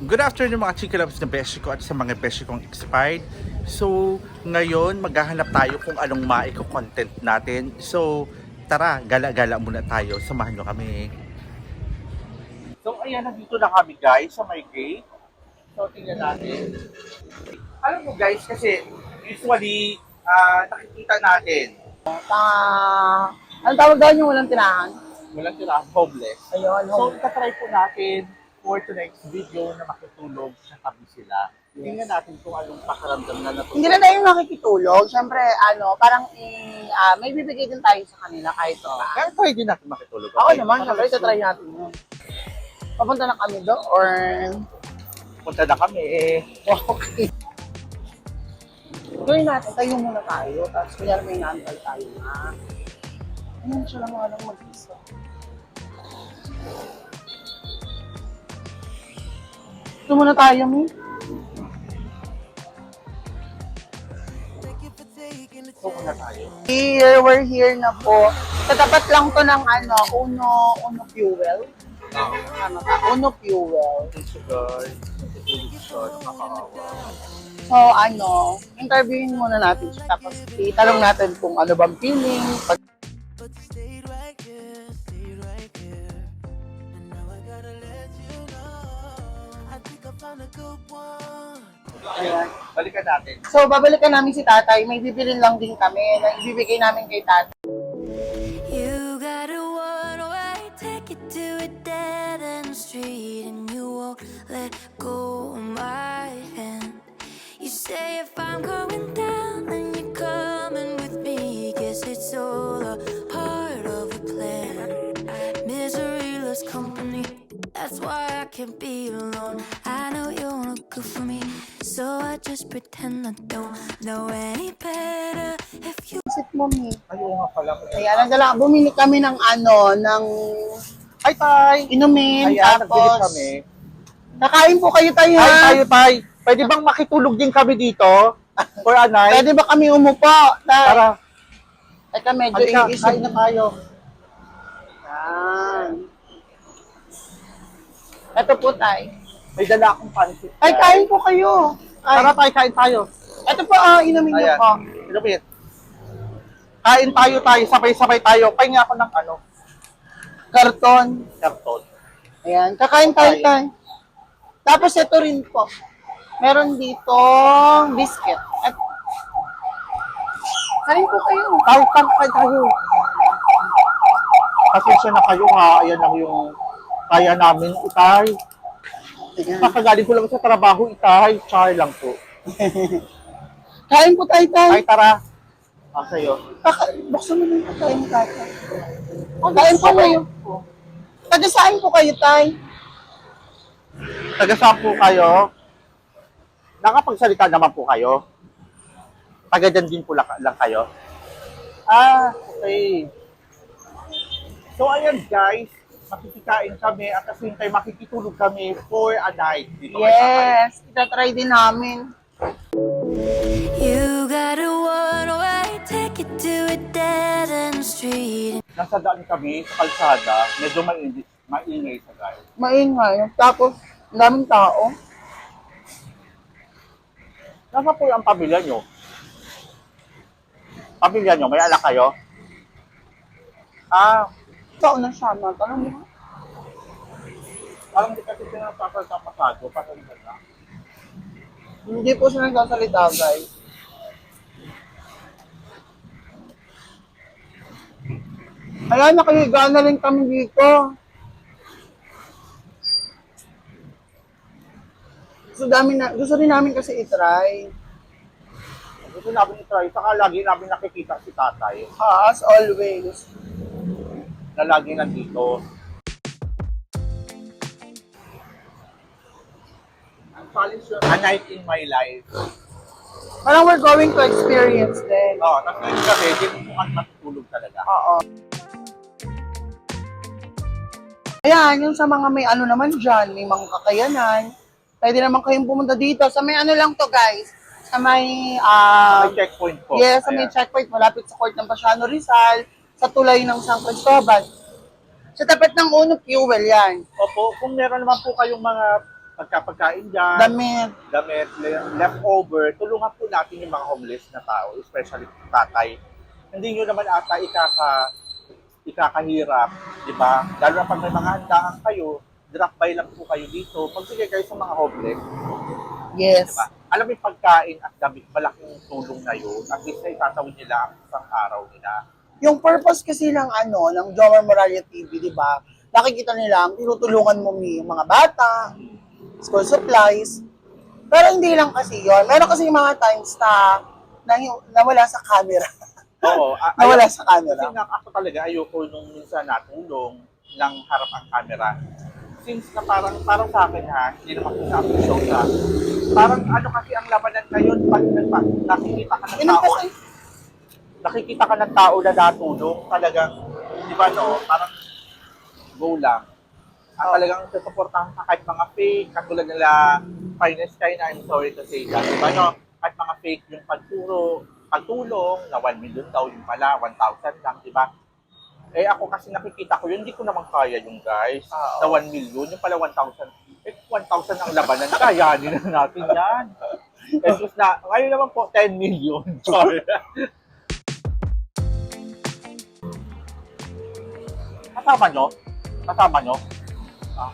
Good afternoon mga chika loves na beshi ko at sa mga beshi kong expired. So, ngayon maghahanap tayo kung anong maiko-content natin. So, tara, gala-gala muna tayo. Samahan nyo kami. So, ayan, nandito na kami guys sa may gate. So, tingnan natin. Alam mo guys, kasi usually, ah, nakikita natin, Ah, ano tawag daw yung walang tirahan? walang tira homeless. Ayun, So, home. itatry po natin for tonight's video na makitulog sa tabi sila. Tingnan natin kung anong pakaramdam na natulog. Hindi na tayo makikitulog. Siyempre, ano, parang i- ah, may bibigay din tayo sa kanila kahit pa. Kaya din natin makitulog. Ako naman, siyempre, itatry natin yun. Papunta na kami do or... Punta na kami eh. Okay. Gawin natin, tayo muna tayo. Tapos kunyari may naantay tayo na. Ano siya lang walang mag-isa. Ito muna tayo, Mi. So, muna tayo. Here, we're here na po. Katapat lang to ng ano, Uno, Uno Fuel. Tama ka, Uno Fuel. So, ano, interviewin muna natin siya. Tapos, itanong natin kung ano bang feeling. Pag Ayan. Balikan natin. So, babalikan namin si tatay. May bibilin lang din kami na ibibigay namin kay tatay. You got a one way ticket to a dead end street, and you won't let go of my hand. You say if I'm going down, then you're coming with me. Guess it's all a part of the plan. Misery loves company. That's why I can't be alone. I know you wanna good for me, so I just pretend I don't know any better. If you Isip mo, Mi. Ayaw nga pala. Ayan, nagdala, bumili kami ng ano, ng Hi, Tay! inumin. Ayan, nagbili tapos, kami. kakain po kayo tayo, ha? tayo, Tay! Pwede bang makitulog din kami dito? For a night? Pwede ba kami umupo? Tay? Tara, Teka, medyo halika, iisip. kain na tayo. Yan. Ito po, tay. May dala akong pansit. Ay, kain po kayo. Ay, Tara, Tay, kain tayo. ito po, ah, inumin niyo Ayan. po. Ilupit. Kain tayo tayo, sabay-sabay tayo. Pahinga ako ng ano, Karton. karton. Ayan, kakain tayo, Kakain. tay. Tapos ito rin po. Meron dito biscuit. At kain po kayo. Tayo, kain tayo. Pasensya na kayo ha, ayan lang yung kaya namin, itay. Ayan. Kakagaling ko lang sa trabaho, itay. Char lang po. Kain po tayo, tay. Ay, tara. Ah, sa'yo. Kaka- buksan mo na yung kain, tatay. Kain po kayo. Taga saan po kayo, tay? Taga saan po kayo? Nakapagsalita naman po kayo? Taga dyan din po lang, lang kayo? Ah, okay. So, ayan guys, makikikain kami at the same time makikitulog kami for a night. Dito. Yes, itatry din namin. You got a one-way ticket to a dead-end street. Nasa daan kami sa kalsada, medyo mainit, maingay sa guys. Maingay. Tapos, ang daming tao. Nasa po ang pamilya nyo? Pamilya nyo, may anak kayo? Ah, Ikaw na siya, matanong mo. parang di kasi pinapasal sa pasado, pasal na. Hindi po siya nagsasalita, guys. Kaya nakahiga na rin kami dito. Gusto, namin na, gusto rin namin kasi itry. Gusto namin i-try, saka lagi namin nakikita si tatay as always. Na lagi nandito. A night in my life. Parang we're going to experience din. Oo, oh, tapos yun kami, di mo mukhang matutulog talaga. Oo. Ayan, yung sa mga may ano naman dyan, may mga kakayanan, pwede naman kayong pumunta dito. Sa may ano lang to guys, sa may, ah, May checkpoint po. yes, sa may Ayan. checkpoint, malapit sa court ng Pasiano Rizal, sa tulay ng San Cristobal. Sa tapat ng Uno Fuel yan. Opo, kung meron naman po kayong mga pagkapagkain dyan, Damit. damit, le- leftover, tulungan po natin yung mga homeless na tao, especially tatay. Hindi nyo naman ata ikaka, ikakahirap, di ba? Lalo na pag may mga handaan kayo, drop by lang po kayo dito, magbigay kayo sa mga homeless, Yes. di ba? Alam mo yung pagkain at damit, malaking tulong na yun. At least na itatawin nila ang isang araw nila. Yung purpose kasi ng ano, ng Jomar Moralia TV, di ba? Nakikita nila, ang tinutulungan mo mi- yung mga bata, school supplies. Pero hindi lang kasi yon. Meron kasi yung mga times na, na nawala sa camera. Oo. a- nawala sa camera. Kasi nga ako talaga ayoko nung minsan natulong ng harap ang camera. Since na parang, parang sa akin ha, hindi naman ko sa show sa, parang ano kasi ang labanan ngayon pag nagpa, nakikita ka ng tao, nakikita ka ng tao na natulong, talagang, di ba no, parang go lang. At Oo. talagang susuportahan ka kahit mga fake, katulad nila Finest Sky na I'm sorry to say that. Di ba no, kahit mga fake yung pagturo, pagtulong, na 1 million daw yung pala, 1,000 lang, di ba? Eh ako kasi nakikita ko yun, hindi ko naman kaya yung guys, na 1 million, yung pala 1,000. Eh 1,000 ang labanan, kayanin na natin yan. Eh na, ngayon naman po, 10 million. Sorry. Kasama nyo? Kasama nyo? Ah.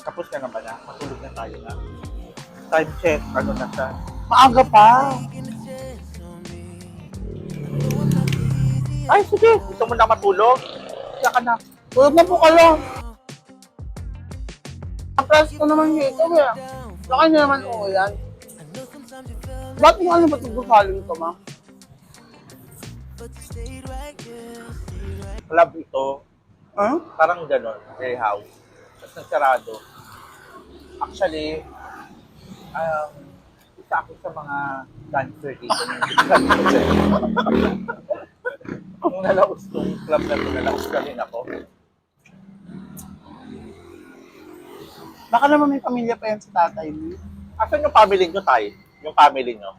Tapos na naman na. Matulog na tayo na. Time check. Ano na siya? maaga pa. Ay, sige. Gusto mo na matulog? Siya ka na. Tulog na po kayo. Press ko naman dito, eh. Sa kanya naman yan. Ba't mo ano ba ito busaling ko, ma? Club ito. Huh? Parang ganon. Hey, house. Tapos nagsarado. Actually, um, isa ako sa mga dancer dito. Nung nalaos tong club na ito, nalaos ka rin ako. Baka naman may pamilya pa yan sa tatay mo. Asan yung family nyo, Tay? Yung family nyo?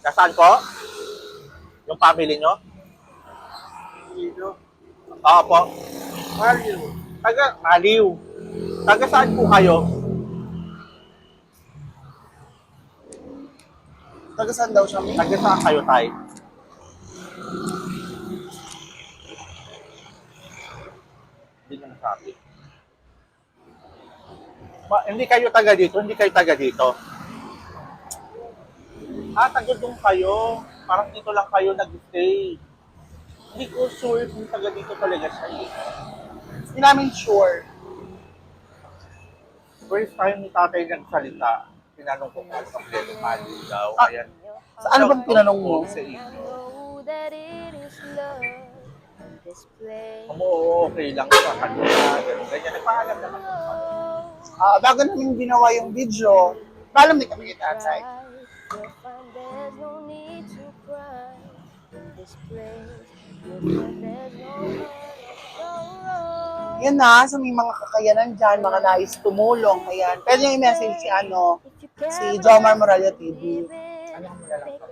Nasaan ko? Yung family nyo? Dito. Oo po. Mario. Taga Maliw. Taga saan po kayo? Taga saan daw siya? Taga saan kayo, Tay? Hindi na nasabi. Ma, hindi kayo taga dito, hindi kayo taga dito. Ah, taga doon kayo. Parang dito lang kayo nag-stay. Hindi ko sure kung taga dito talaga siya. Hindi namin sure. First time ni tatay nagsalita, tinanong ko kung ano ang Bledo Mali daw. Ah, Ayan. Saan bang tinanong mo? Sa inyo. oo, okay lang sa kanila, ganun, ganyan. Nagpaalam naman Ah, bago namin ginawa yung video, paalam din kami or sorrow. Yan na, sa may mga kakayanan dyan, mga nais tumulong, ayan. Pwede nyo i-message si ano, si Jomar Moralia TV. Ano ang malalang ka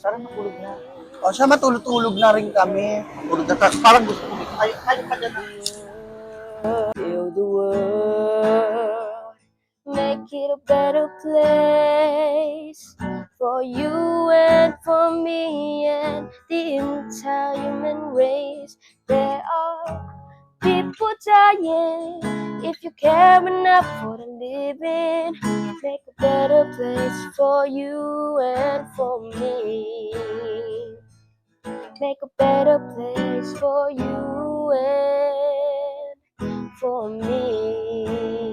Parang matulog na. O siya matulog-tulog na rin kami. Tulog na. Parang gusto ko. Ay, kayo pa dyan. Heal it a better place for you and for me and the entire human race. There are people dying. If you care enough for the living, make a better place for you and for me. Make a better place for you and for me.